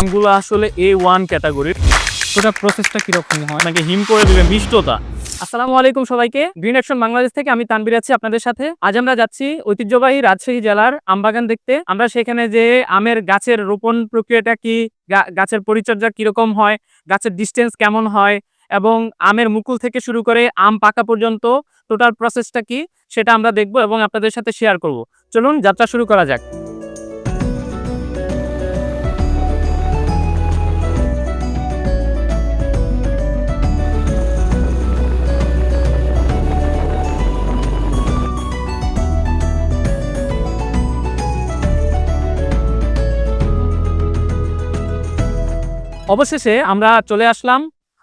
আমগুলো আসলে এ ওয়ান ক্যাটাগরির ওটা প্রসেসটা কীরকম হয়? আপনাকে হিম করে দিবে মিষ্টতা। আসসালামু আলাইকুম সবাইকে। গ্রিন অ্যাকশন বাংলাদেশ থেকে আমি তানবির আছি আপনাদের সাথে। আজ আমরা যাচ্ছি ঐতিহ্যবাহী রাজশাহী জেলার আমবাগান দেখতে। আমরা সেখানে যে আমের গাছের রোপণ প্রক্রিয়াটা কি গাছের পরিচর্যা কীরকম হয় গাছের ডিস্টেন্স কেমন হয় এবং আমের মুকুল থেকে শুরু করে আম পাকা পর্যন্ত টোটাল প্রসেসটা কি সেটা আমরা দেখব এবং আপনাদের সাথে শেয়ার করব। চলুন যাত্রা শুরু করা যাক। অবশেষে আমরা চলে আসলাম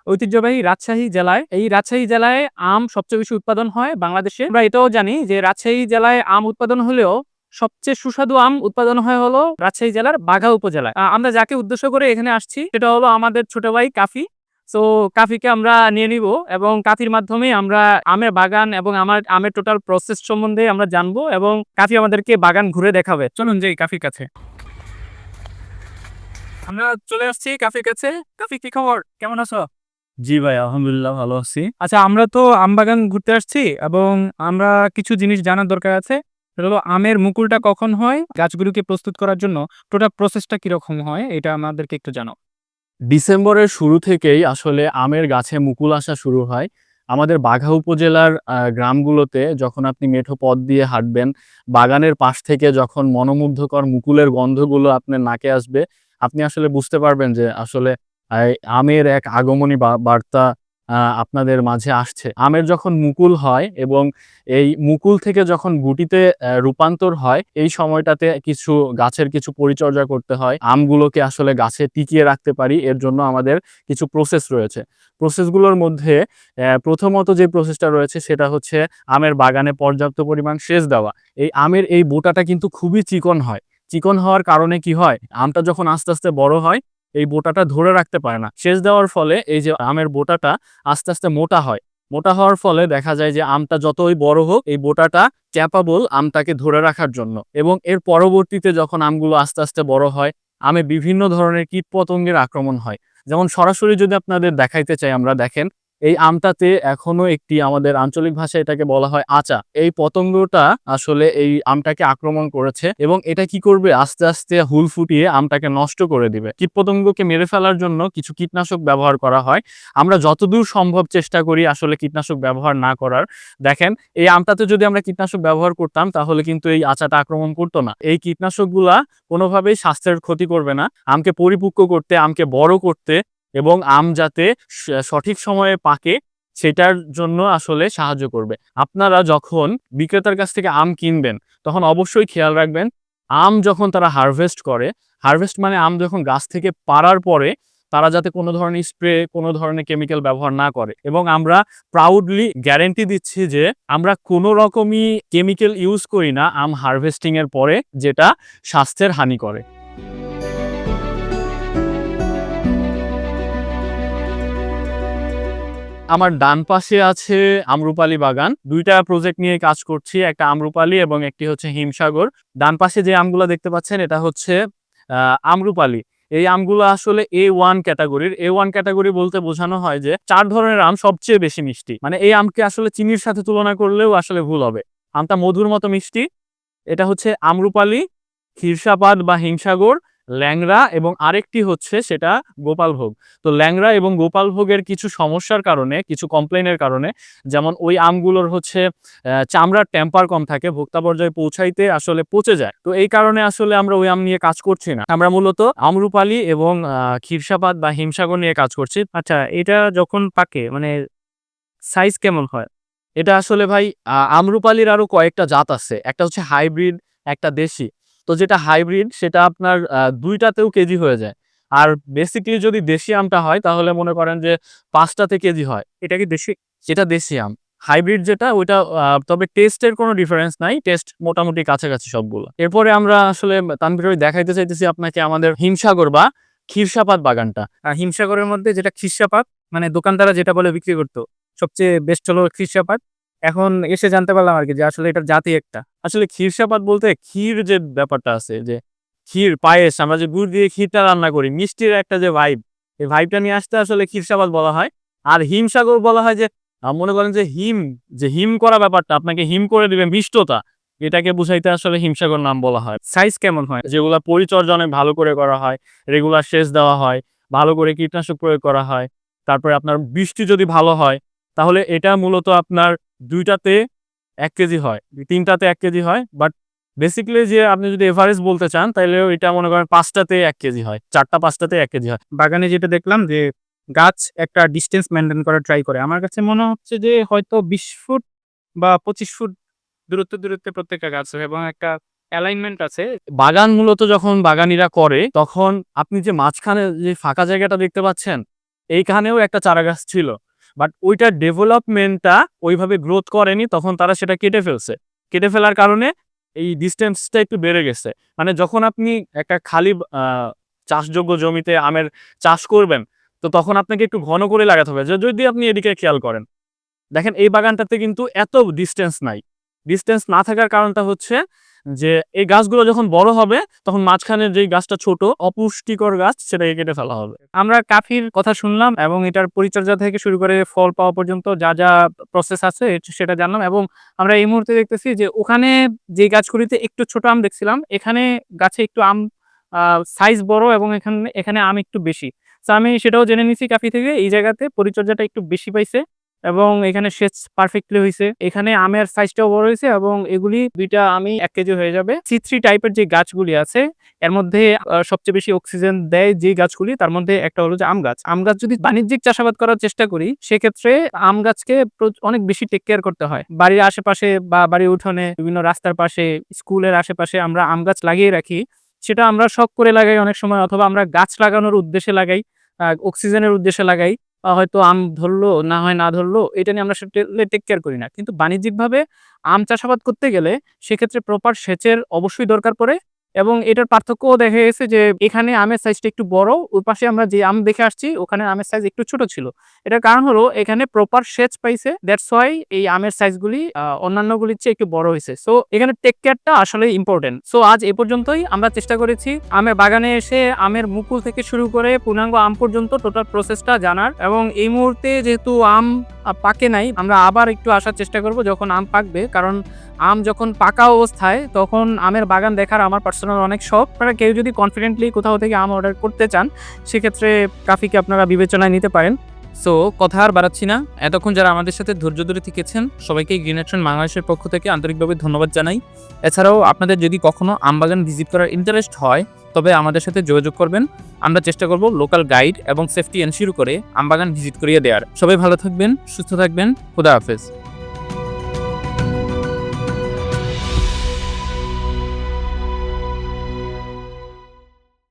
ঐতিহ্যবাহী রাজশাহী জেলায়। এই রাজশাহী জেলায় আম সবচেয়ে বেশি উৎপাদন হয় বাংলাদেশে। আমরা এটাও জানি যে রাজশাহী জেলায় আম উৎপাদন হলেও সবচেয়ে সুস্বাদু আম উৎপাদন হয় হলো রাজশাহী জেলার বাঘা উপজেলায়। আমরা যাকে উদ্দেশ্য করে এখানে আসছি সেটা হলো আমাদের ছোট ভাই কাফি। তো কাফিকে আমরা নিয়ে নিব এবং কাফির মাধ্যমে আমরা আমের বাগান এবং আমার আমের টোটাল প্রসেস সম্বন্ধে আমরা জানব এবং কাফি আমাদেরকে বাগান ঘুরে দেখাবে। চলুন যাই কাফির কাছে। আমরা চলে আসছি কাফির কাছে। কাফি কি খবর? কেমন আছো? জি ভাই আলহামদুলিল্লাহ ভালো আছি। আচ্ছা আমরা তো আম বাগান ঘুরতে আসছি এবং আমরা কিছু জিনিস জানার দরকার আছে। সেটা হলো আমের মুকুলটা কখন হয়? গাছগুলোকে প্রস্তুত করার জন্য টোটাল প্রসেসটা কীরকম হয়? এটা আমাদেরকে একটু জানাও। ডিসেম্বরের শুরু থেকেই আসলে আমের গাছে মুকুল আসা শুরু হয়। আমাদের বাঘা উপজেলার গ্রামগুলোতে যখন আপনি মেঠো পথ দিয়ে হাঁটবেন বাগানের পাশ থেকে যখন মনোমুগ্ধকর মুকুলের গন্ধগুলো আপনার নাকে আসবে আপনি আসলে বুঝতে পারবেন যে আসলে আমের এক আগমনী বার্তা আপনাদের মাঝে আসছে। আমের যখন মুকুল হয় এবং এই মুকুল থেকে যখন গুটিতে রূপান্তর হয়, এই সময়টাতে কিছু গাছের কিছু পরিচর্যা করতে হয়। আমগুলোকে আসলে গাছে টিকিয়ে রাখতে পারি, এর জন্য আমাদের কিছু প্রসেস রয়েছে। প্রসেসগুলোর মধ্যে প্রথমত যে প্রসেসটা রয়েছে সেটা হচ্ছে আমের বাগানে পর্যাপ্ত পরিমাণ সেচ দেওয়া। এই আমের এই বোটাটা কিন্তু খুবই চিকন হয়। চিকন হওয়ার কারণে কি হয়? আমটা যখন আস্তে আস্তে বড় হয়, এই বোটাটা ধরে রাখতে পারে না। সেচ দেওয়ার ফলে এই যে আমের বোটাটা আস্তে আস্তে মোটা হয়। মোটা হওয়ার ফলে দেখা যায় যে আমটা যতই বড় হোক, এই বোটাটা ক্যাপাবল আমটাকে ধরে রাখার জন্য। এবং এর পরবর্তীতে যখন আমগুলো আস্তে আস্তে বড় হয়, আমে বিভিন্ন ধরনের কীটপতঙ্গের আক্রমণ হয়। যেমন সরাসরি যদি আপনাদের দেখাইতে চাই আমরা, দেখেন এই আমটাতে এখনও একটি আমাদের আঞ্চলিক ভাষায় এটাকে বলা হয় আচা। এই পতঙ্গটা আসলে এই আমটাকে আক্রমণ করেছে এবং এটা কি করবে? আস্তে আস্তে হুল ফুটিয়ে আমটাকে নষ্ট করে দিবে। কীটপতঙ্গকে মেরে ফেলার জন্য কিছু কীটনাশক ব্যবহার করা হয়। আমরা যতদূর সম্ভব চেষ্টা করি আসলে কীটনাশক ব্যবহার না করার। দেখেন, এই আমটাতে যদি আমরা কীটনাশক ব্যবহার করতাম, তাহলে কিন্তু এই আচাটা আক্রমণ করতো না। এই কীটনাশকগুলা কোনোভাবেই স্বাস্থ্যের ক্ষতি করবে না। আমকে পরিপক্ক করতে, আমকে বড় করতে এবং আম যাতে সঠিক সময়ে পাকে, সেটার জন্য আসলে সাহায্য করবে। আপনারা যখন বিক্রেতার কাছ থেকে আম কিনবেন, তখন অবশ্যই খেয়াল রাখবেন, আম যখন তারা হারভেস্ট করে হারভেস্ট মানে আম যখন গাছ থেকে পাড়ার পরে, তারা যাতে কোনো ধরনের স্প্রে কোনো ধরনের কেমিক্যাল ব্যবহার না করে। এবং আমরা প্রাউডলি গ্যারেন্টি দিচ্ছি যে, আমরা কোনো রকমই কেমিক্যাল ইউজ করি না আম হারভেস্টিং এর পরে, যেটা স্বাস্থ্যের হানি করে। আমার ডান পাশে আছে আমরুপালি বাগান। দুইটা প্রজেক্ট নিয়ে কাজ করছি, একটা আমরুপালি এবং একটি হচ্ছে হিমসাগর। ডান পাশে যে আমগুলো দেখতে পাচ্ছেন, এটা হচ্ছে আমরুপালি। এই আমগুলো আসলে এ ওয়ান ক্যাটাগরির এ ওয়ান ক্যাটাগরি বলতে বোঝানো হয় যে চার ধরনের আম সবচেয়ে বেশি মিষ্টি। মানে এই আমকে আসলে চিনির সাথে তুলনা করলেও আসলে ভুল হবে। আমটা মধুর মতো মিষ্টি। এটা হচ্ছে আমরুপালি ক্ষীরসাপাত বা হিমসাগর। ল্যাংড়া এবং আরেকটি হচ্ছে সেটা গোপালভোগ। তো ল্যাংড়া এবং গোপালভোগের কিছু সমস্যার কারণে, কিছু কমপ্লেনের কারণে, যেমন ওই আমগুলোর হচ্ছে চামড়ার টেম্পার কম থাকে, ভোক্তা পর্যায়ে পৌঁছাইতে আসলে পচে যায়। তো এই কারণে আসলে আমরা ওই আম নিয়ে কাজ করছি না। আমরা মূলত আমরুপালি এবং ক্ষীরসাপাত বা হিমসাগর নিয়ে কাজ করছি। আচ্ছা এটা যখন পাকে মানে সাইজ কেমন হয়? এটা আসলে ভাই আমরুপালির আরও কয়েকটা জাত আছে। একটা হচ্ছে হাইব্রিড একটা দেশি। তো যেটা হাইব্রিড সেটা আপনার দুইটাতেও কেজি হয়ে যায়। আর বেসিক্যালি যদি দেশি আমটা হয় তাহলে মনে করেন যে পাঁচটাতে কেজি হয়। এটা কি দেশি? সেটা দেশি আম। হাইব্রিড যেটা ওইটা তবে টেস্টের কোনো ডিফারেন্স নাই। টেস্ট মোটামুটি কাছাকাছি সবগুলো। এরপরে আমরা আসলে তানভীর দেখাইতে চাইতেছি আপনাকে আমাদের হিমসাগর বা ক্ষীরসাপাত বাগানটা। আর হিমসাগরের মধ্যে যেটা খিসাপাত মানে দোকানদারা যেটা বলে বিক্রি করতো সবচেয়ে বেস্ট হলো খিসাপাত এখন এসে জানতে পারলাম আর কি যে আসলে এটার জাতি একটা। আসলে ক্ষীরসাপাত বলতে ক্ষীর যে ব্যাপারটা আছে যে ক্ষীর পায়েস আমরা যে গুড় দিয়ে ক্ষীরটা রান্না করি মিষ্টির একটা যে ভাইব এই ভাইবটা নিয়ে আসতে আসলে ক্ষীরসাবাদ বলা হয়। আর হিমসাগর বলা হয় যে মনে করেন যে হিম যে হিম করা ব্যাপারটা আপনাকে হিম করে দিবে মিষ্টতা এটাকে বুঝাইতে আসলে হিমসাগর নাম বলা হয়। সাইজ কেমন হয়? যেগুলা পরিচর্যা অনেক ভালো করে করা হয় রেগুলার সেচ দেওয়া হয় ভালো করে কীটনাশক প্রয়োগ করা হয় তারপরে আপনার বৃষ্টি যদি ভালো হয় তাহলে এটা মূলত আপনার দুইটাতে এক কেজি হয়, তিনটাতে এক কেজি হয় বাট বেসিক্যালি যে আপনি যদি এভারেজ বলতে চান তাহলে এটা মনে করেন পাঁচটাতে এক কেজি হয়, চারটা পাঁচটাতে এক কেজি হয়। বাগানে যেটা দেখলাম যে গাছ একটা ডিস্টেন্স মেনটেন করার ট্রাই করে, আমার কাছে মনে হচ্ছে যে হয়তো বিশ ফুট বা পঁচিশ ফুট দূরত্ব দূরত্বে প্রত্যেকটা গাছ এবং একটা অ্যালাইনমেন্ট আছে। বাগান মূলত যখন বাগানিরা করে, তখন আপনি যে মাঝখানে যে ফাঁকা জায়গাটা দেখতে পাচ্ছেন, এইখানেও একটা চারা গাছ ছিল। বাট ওইটার ডেভেলপমেন্টটা ওইভাবে গ্রোথ করেনি, তখন তারা সেটা কেটে ফেলছে। কেটে ফেলার কারণে এই ডিস্টেন্সটা একটু বেড়ে গেছে। মানে যখন আপনি একটা খালি চাষযোগ্য জমিতে আমের চাষ করবেন, তো তখন আপনাকে একটু ঘন করে লাগাতে হবে। যদি আপনি এদিকে খেয়াল করেন, দেখেন এই বাগানটাতে কিন্তু এত ডিস্টেন্স নাই। ডিস্টেন্স না থাকার কারণটা হচ্ছে যে এই গাছগুলো যখন বড় হবে, তখন মাঝখানে যেই গাছটা ছোট, অপুষ্টিকর গাছ সেটাকে কেটে ফেলা হবে। আমরা কাফির কথা শুনলাম এবং এটার পরিচর্যা থেকে শুরু করে ফল পাওয়া পর্যন্ত যা যা প্রসেস আছে সেটা জানলাম এবং আমরা এই মুহূর্তে দেখতেছি যে ওখানে যে গাছগুলিতে একটু ছোট আম দেখছিলাম, এখানে গাছে একটু আম সাইজ বড় এবং এখানে এখানে আম একটু বেশি। তো আমি সেটাও জেনে নিছি কাফি থেকে, এই জায়গাতে পরিচর্যাটা একটু বেশি পাইছে। এবং এখানে সেচ পারফেক্টলি হয়েছে এখানে আমের সাইজটাও বড় হয়েছে এবং এগুলি দুইটা আমি এক কেজি হয়ে যাবে। সি থ্রি টাইপের যে গাছগুলি আছে, এর মধ্যে সবচেয়ে বেশি অক্সিজেন দেয় যে গাছগুলি, তার মধ্যে একটা হলো যে আম গাছ। আম গাছ যদি বাণিজ্যিক চাষাবাদ করার চেষ্টা করি, সেক্ষেত্রে আম গাছকে অনেক বেশি টেক কেয়ার করতে হয়। বাড়ির আশেপাশে বা বাড়ির উঠোনে, বিভিন্ন রাস্তার পাশে, স্কুলের আশেপাশে আমরা আম গাছ লাগিয়ে রাখি। সেটা আমরা শখ করে লাগাই অনেক সময়, অথবা আমরা গাছ লাগানোর উদ্দেশ্যে লাগাই অক্সিজেনের উদ্দেশ্যে লাগাই। হয়তো আম ধরলো, না হয় না ধরলো, এটা নিয়ে আমরা সেটা টেক কেয়ার করি না। কিন্তু বাণিজ্যিকভাবে আম চাষাবাদ করতে গেলে সেক্ষেত্রে প্রপার সেচের অবশ্যই দরকার পড়ে। এবং এটার পার্থক্যও দেখা গেছে যে এখানে আমের সাইজটা একটু বড়, ওই পাশে আমরা যে আম দেখে আসছি, ওখানে আমের সাইজ একটু ছোট ছিল। এটার কারণ হলো এখানে প্রপার সেচ পাইছে দ্যাটস ওয়াই এই আমের সাইজগুলি অন্যান্যগুলির চেয়ে একটু বড় হয়েছে। সো এখানে টেক কেয়ারটা আসলে ইম্পর্টেন্ট সো আজ এ পর্যন্তই, আমরা চেষ্টা করেছি আমের বাগানে এসে আমের মুকুল থেকে শুরু করে পূর্ণাঙ্গ আম পর্যন্ত টোটাল প্রসেসটা জানার। এবং এই মুহূর্তে যেহেতু আম পাকে নাই, আমরা আবার একটু আসার চেষ্টা করব যখন আম পাকবে। কারণ আম যখন পাকা অবস্থায়, তখন আমের বাগান দেখার আমার পার্সোনাল অনেক শখ। আপনারা কেউ যদি কনফিডেন্টলি কোথাও থেকে আম অর্ডার করতে চান, সেক্ষেত্রে কাফিকে আপনারা বিবেচনায় নিতে পারেন। সো কথা আর বাড়াচ্ছি না। এতক্ষণ যারা আমাদের সাথে ধৈর্য ধরে থেকেছেন, সবাইকে গ্রিন অ্যাকশন বাংলাদেশের পক্ষ থেকে আন্তরিকভাবে ধন্যবাদ জানাই। এছাড়াও আপনাদের যদি কখনও আমবাগান ভিজিট করার ইন্টারেস্ট হয়, তবে আমাদের সাথে যোগাযোগ করবেন। আমরা চেষ্টা করব লোকাল গাইড এবং সেফটি এনশিওর করে আমবাগান ভিজিট করিয়ে দেওয়ার। সবাই ভালো থাকবেন, সুস্থ থাকবেন। খুদা হাফেজ।